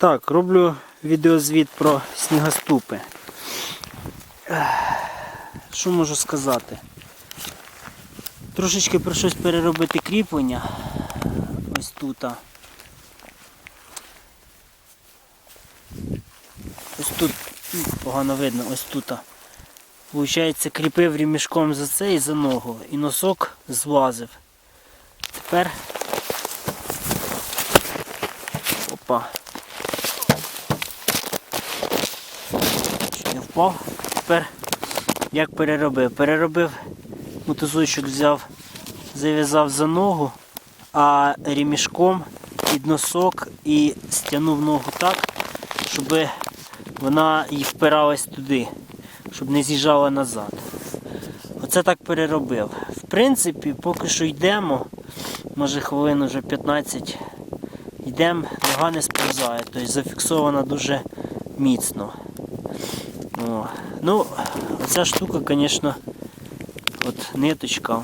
Так, роблю відеозвіт про снігоступи. Що можу сказати? Трошечки прийшлось переробити кріплення. Ось тут. Ось тут погано видно, ось тут. Получається, кріпив ремішком за це і за ногу. І носок злазив. Тепер. Опа. Чуть не впав. Тепер як переробив? Переробив мотузочок взяв, зав'язав за ногу, а ремішком під носок і стягнув ногу так, щоб вона і впиралась туди, щоб не з'їжджала назад. Оце так переробив. В принципі, поки що йдемо, може хвилин вже 15 йдемо, нога не сповзає, тобто зафіксована дуже міцно. Ну, оця штука, звісно, от ниточка.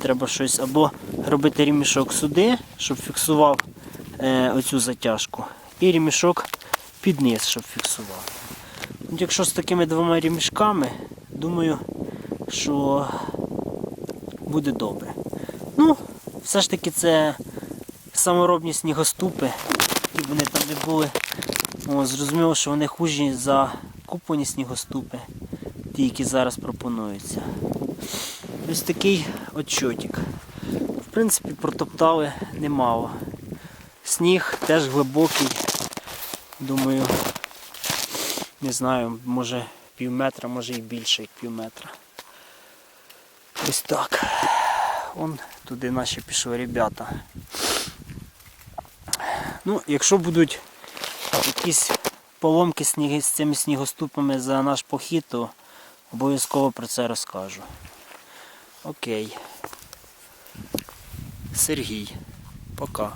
Треба щось або робити ремішок сюди, щоб фіксував е, оцю затяжку, і ремішок під низ, щоб фіксував. От якщо з такими двома ремішками, думаю, що буде добре. Ну, все ж таки це саморобні снігоступи, які вони там не були. О, зрозуміло, що вони хужі за купані снігоступи, ті, які зараз пропонуються. Ось такий отчотик. В принципі, протоптали немало. Сніг теж глибокий. Думаю, не знаю, може пів метра, може і більше, як пів метра. Ось так. Вон туди наші пішли ребята. Ну, якщо будуть якісь поломки з цими снігоступами за наш похід, то обов'язково про це розкажу. Окей. Сергій. Пока.